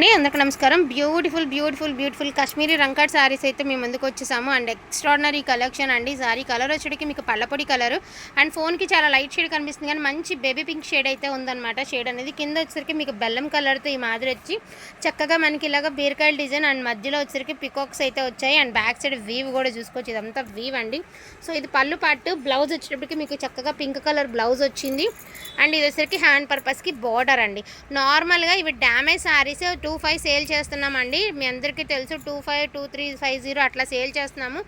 అండి అందరికి నమస్కారం. Beautiful beautiful beautiful Kashmiri Rangkat saris అయితే మేము ముందుకు వచ్చేసాము. అండ్ ఎక్స్ట్రాడినరీ కలెక్షన్ అండి. సారీ కలర్ వచ్చేటికి మీకు పళ్ళపొడి కలర్ అండ్ ఫోన్కి చాలా లైట్ షేడ్ కనిపిస్తుంది. కానీ మంచి బేబీ పింక్ షేడ్ అయితే ఉందన్నమాట. షేడ్ అనేది కింద వచ్చేసరికి మీకు బెల్లం కలర్తో ఈ మాదిరి వచ్చి చక్కగా మనకి ఇలాగ బీరకాయల డిజైన్ అండ్ మధ్యలో వచ్చేసరికి పికాక్స్ అయితే వచ్చాయి. అండ్ బ్యాక్ సైడ్ వీవ్ కూడా చూసుకోవచ్చు. ఇదంతా వీవ్ అండి. సో ఇది పళ్ళు పాటు బ్లౌజ్ వచ్చేటప్పటికి మీకు చక్కగా పింక్ కలర్ బ్లౌజ్ వచ్చింది. అండ్ ఇది వచ్చేసరికి హ్యాండ్ పర్పస్కి బార్డర్ అండి. నార్మల్గా ఇవి damage saris two two five sale చేస్తున్నామండి. మీ అందరికీ తెలుసు two five two three five zero అట్లా సేల్ చేస్తున్నాము.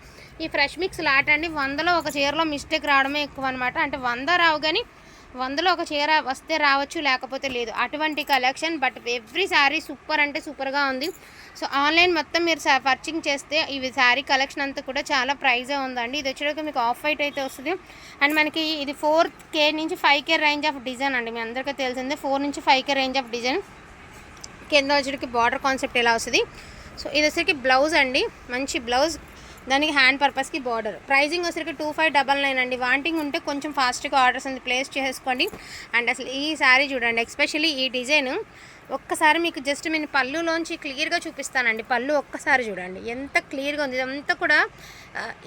ఈ ఫ్రెష్ మిక్స్ లాట్ అండి. వందలో ఒక చీరలో మిస్టేక్ రావడమే ఎక్కువ అనమాట అంటే వంద రావు కానీ వందలో ఒక చీర వస్తే రావచ్చు లేకపోతే లేదు. అటువంటి collection but every sari super అంటే సూపర్గా ఉంది. సో ఆన్లైన్ మొత్తం మీరు పర్చింగ్ చేస్తే ఇవి శారీ కలెక్షన్ అంతా కూడా చాలా ప్రైజే ఉందండి. ఇది వచ్చేటప్పుడు మీకు ఆఫ్ వైట్ అయితే వస్తుంది. అండ్ మనకి ఇది ఫోర్ కే నుంచి five K range of design అండి. మీ అందరికీ తెలిసిందే ఫోర్ నుంచి five K range of design. కింద వచ్చేటికి బార్డర్ కాన్సెప్ట్ ఎలా వస్తుంది? సో ఇది వచ్చేసరికి బ్లౌజ్ అండి. మంచి బ్లౌజ్. దానికి హ్యాండ్ పర్పస్కి బార్డర్. ప్రైజింగ్ వచ్చరికి టూ ఫైవ్ డబల్ నైన్ అండి. వాంటింగ్ ఉంటే కొంచెం ఫాస్ట్గా ఆర్డర్స్ అనేది ప్లేస్ చేసుకోండి. అండ్ అసలు ఈ శారీ చూడండి ఎస్పెషల్లీ ఈ డిజైన్. ఒక్కసారి మీకు జస్ట్ నేను పళ్ళులోంచి క్లియర్గా చూపిస్తానండి. పళ్ళు ఒక్కసారి చూడండి. ఎంత క్లియర్గా ఉంది. ఇదంతా కూడా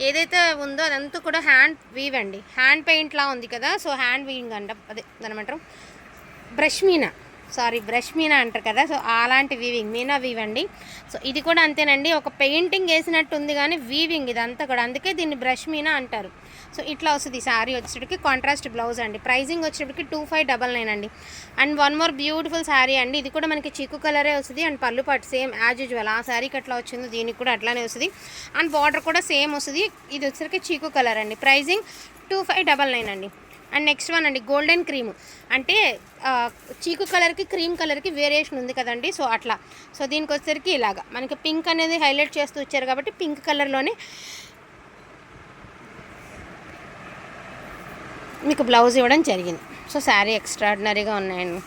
ఏదైతే ఉందో అదంతా కూడా హ్యాండ్ వీవ్ అండి. హ్యాండ్ పెయింట్లా ఉంది కదా. సో హ్యాండ్ వీవింగ్ అంట. అదే అనమాట బ్రష్ మీనా. సారీ బ్రష్ మీనా అంటారు కదా సో అలాంటి వీవింగ్ మీనా వీవ్ అండి. సో ఇది కూడా అంతేనండి ఒక పెయింటింగ్ వేసినట్టు ఉంది కానీ వీవింగ్ ఇదంతా కూడా అందుకే దీన్ని బ్రష్ మీనా అంటారు. సో ఇట్లా వస్తుంది శారీ వచ్చేటికి కాంట్రాస్ట్ బ్లౌజ్ అండి. ప్రైజింగ్ వచ్చేటికి టూ ఫైవ్ డబల్ నైన్ అండి. And one more beautiful sari అండి ఇది కూడా మనకి చిక్కు కలరే వస్తుంది అండ్ పళ్ళు పాటు సేమ్ యాజ్ యూజువల్ ఆ శారీకి అట్లా వచ్చిందో దీనికి కూడా అట్లానే వస్తుంది. అండ్ బార్డర్ కూడా సేమ్ వస్తుంది ఇది వచ్చేసరికి చీకు కలర్ అండి. Pricing two five double nine అండి. అండ్ నెక్స్ట్ వన్ అండి గోల్డెన్ క్రీమ్. అంటే చీకు కలర్కి క్రీమ్ కలర్కి వేరియేషన్ ఉంది కదండి సో అట్లా. సో దీనికి వచ్చేసరికి ఇలాగా. మనకి పింక్ అనేది హైలైట్ చేస్తూ వచ్చారు కాబట్టి పింక్ కలర్లోనే మీకు బ్లౌజ్ ఇవ్వడం జరిగింది. సో శారీ ఎక్స్ట్రాడినరీగా ఉన్నాయండి.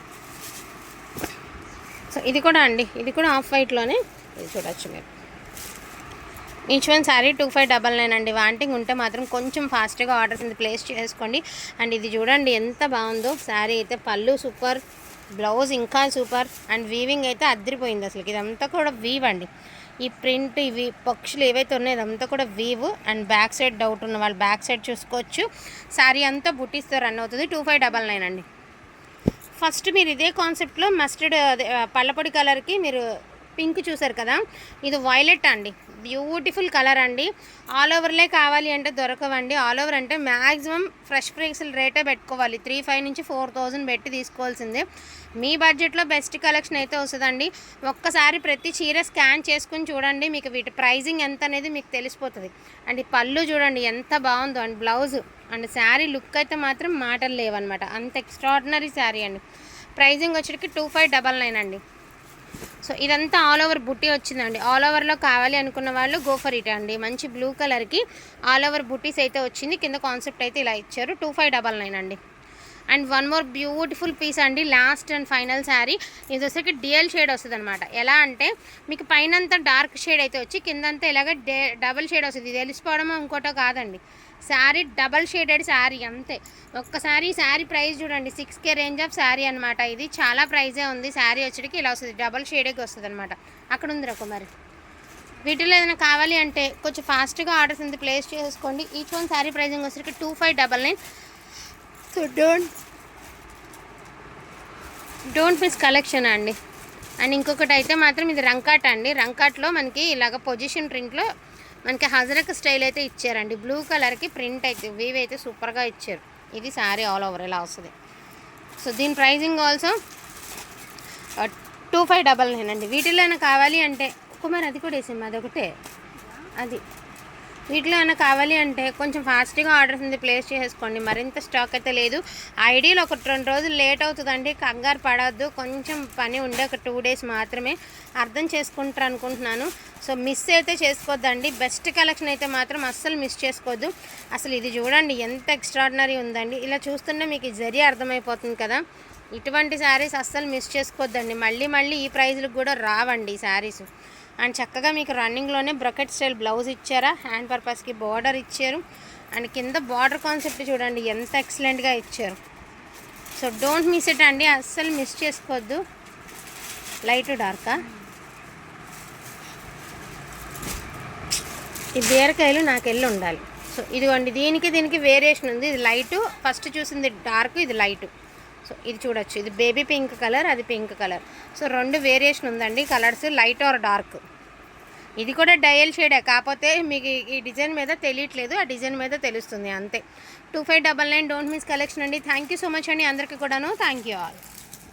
సో ఇది కూడా అండి ఇది కూడా ఆఫ్ వైట్లోనే. ఇది చూడొచ్చు మీరు. Each one sari two five double nine అండి. వాంటింగ్ ఉంటే మాత్రం కొంచెం ఫాస్ట్గా ఆర్డర్ కింద ప్లేస్ చేసుకోండి. అండ్ ఇది చూడండి ఎంత బాగుందో. శారీ అయితే పళ్ళు సూపర్ బ్లౌజ్ ఇంకా సూపర్ అండ్ వీవింగ్ అయితే అద్దరిపోయింది అసలు ఇదంతా కూడా వీవ్ అండి. ఈ ప్రింట్ ఇవి పక్షులు ఏవైతే ఉన్నాయో ఇదంతా కూడా weave and back side doubt ఉన్న వాళ్ళు బ్యాక్ సైడ్ చూసుకోవచ్చు. శారీ అంతా బుట్టిస్తే రన్ అవుతుంది. టూ ఫైవ్ డబల్ నైన్ అండి. ఫస్ట్ మీరు ఇదే కాన్సెప్ట్లో మస్టర్డ్ అదే పళ్ళపొడి కలర్కి మీరు పింక్ చూసారు కదా? ఇది వైలెట్ అండి. బ్యూటిఫుల్ కలర్ అండి. ఆల్ ఓవర్లే కావాలి అంటే దొరకవండి. ఆల్ ఓవర్ అంటే మ్యాక్సిమం ఫ్రెష్ ప్రైస్ల రేటే పెట్టుకోవాలి. త్రీ ఫైవ్ నుంచి ఫోర్ థౌజండ్ పెట్టి తీసుకోవాల్సిందే. మీ బడ్జెట్లో బెస్ట్ కలెక్షన్ అయితే వస్తుందండి. ఒక్కసారి ప్రతి చీర స్కాన్ చేసుకుని చూడండి. మీకు వీటి ప్రైజింగ్ ఎంత అనేది మీకు తెలిసిపోతుంది. అండ్ పళ్ళు చూడండి ఎంత బాగుందో. And blouse and sari look అయితే మాత్రం మాటలు లేవన్నమాట. అంత ఎక్స్ట్రాడినరీ శారీ అండి. ప్రైజింగ్ వచ్చేటికి టూ ఫైవ్ డబల్ నైన్ అండి. సో ఇదంతా ఆల్ ఓవర్ బుట్టి వచ్చిందండి. ఆల్ ఓవర్లో కావాలి అనుకున్న వాళ్ళు గో ఫర్ ఇట్ అండి. మంచి బ్లూ కలర్కి ఆల్ ఓవర్ బుట్టీస్ అయితే వచ్చింది. కింద కాన్సెప్ట్ అయితే ఇలా ఇచ్చారు. టూ ఫైవ్ డబల్ నైన్ అండి. And one more beautiful piece అండి లాస్ట్ అండ్ ఫైనల్ శారీ. ఇది వచ్చేసరికి డిఎల్ షేడ్ వస్తుంది అనమాట ఎలా అంటే మీకు పైన డార్క్ షేడ్ అయితే వచ్చి కిందంతా ఇలాగ డే డబల్ షేడ్ వస్తుంది. ఇది తెలిసిపోవడమో ఇంకోటో కాదండి. శారీ డబల్ షేడెడ్ శారీ అంతే. ఒక్కసారి శారీ ప్రైస్ చూడండి. Six K range of sari అనమాట ఇది. చాలా ప్రైజే ఉంది. శారీ వచ్చేటికి ఇలా వస్తుంది. డబల్ షేడేకి వస్తుంది అనమాట అక్కడ ఉంది రకం మరి వీటిలో ఏదైనా కావాలి అంటే కొంచెం ఫాస్ట్గా ఆర్డర్స్ ఉంది ప్లేస్ చేసుకోండి. ఈచ్ వన్ శారీ ప్రైజింగ్ వచ్చేసరికి two five double nine. So don't don't miss collection అండి. అండ్ ఇంకొకటి అయితే మాత్రం ఇది రంకాట్ అండి. రంకాట్లో మనకి ఇలాగ పొజిషన్ ప్రింట్లో మనకి హజరక్ స్టైల్ అయితే ఇచ్చారండి. బ్లూ కలర్కి ప్రింట్ అయితే వీవ్ అయితే సూపర్గా ఇచ్చారు. ఇది శారీ ఆల్ ఓవర్ ఇలా వస్తుంది. సో దీని pricing also two five double nine అండి. వీటిలో కావాలి అంటే కుమార్ అది కూడా వేసాము అదొకటే అది. వీటిలో ఏమైనా కావాలి అంటే కొంచెం ఫాస్ట్గా ఆర్డర్స్ ఉంది ప్లేస్ చేసుకోండి మరింత స్టాక్ అయితే లేదు. ఐడియల్ ఒక రెండు రోజులు లేట్ అవుతుందండి. కంగారు పడద్దు కొంచెం పని ఉండే ఒక టూ డేస్ మాత్రమే అర్థం చేసుకుంటారు అనుకుంటున్నాను. సో మిస్ అయితే చేసుకోవద్దండి. బెస్ట్ కలెక్షన్ అయితే మాత్రం అస్సలు మిస్ చేసుకోవద్దు. అసలు ఇది చూడండి ఎంత ఎక్స్ట్రాడినరీ ఉందండి. ఇలా చూస్తుంటే మీకు ఈ జరి అర్థమైపోతుంది కదా. ఇటువంటి శారీస్ అస్సలు మిస్ చేసుకోవద్దండి. మళ్ళీ మళ్ళీ ఈ ప్రైజ్లకు కూడా రావండి ఈ శారీస్. అండ్ చక్కగా మీకు రన్నింగ్లోనే బ్రకెట్ స్టైల్ బ్లౌజ్ ఇచ్చారా? హ్యాండ్ పర్పస్కి బార్డర్ ఇచ్చారు. అండ్ కింద బార్డర్ కాన్సెప్ట్ చూడండి ఎంత ఎక్సలెంట్గా ఇచ్చారు. సో డోంట్ మిస్ ఇట్ అండి. అస్సలు మిస్ చేసుకోవద్దు. లైట్ డార్కా ఈ బీరకాయలు నాకు వెళ్ళి ఉండాలి. సో ఇదిగోండి దీనికి దీనికి వేరియేషన్ ఉంది. ఇది లైటు ఫస్ట్ చూసింది డార్క్ ఇది లైటు సో ఇది చూడొచ్చు. ఇది బేబీ పింక్ కలర్ అది పింక్ కలర్ సో రెండు వేరియేషన్ ఉందండి. కలర్స్ లైట్ ఆర్ డార్క్ ఇది కూడా డయల్ షేడే కాకపోతే మీకు ఈ- డిజైన్ మీద తెలియట్లేదు. ఆ డిజైన్ మీద తెలుస్తుంది. అంతే. Two five double nine don't miss collection అండి. థ్యాంక్ యూ సో మచ్ అండి అందరికీ కూడాను. Thank you all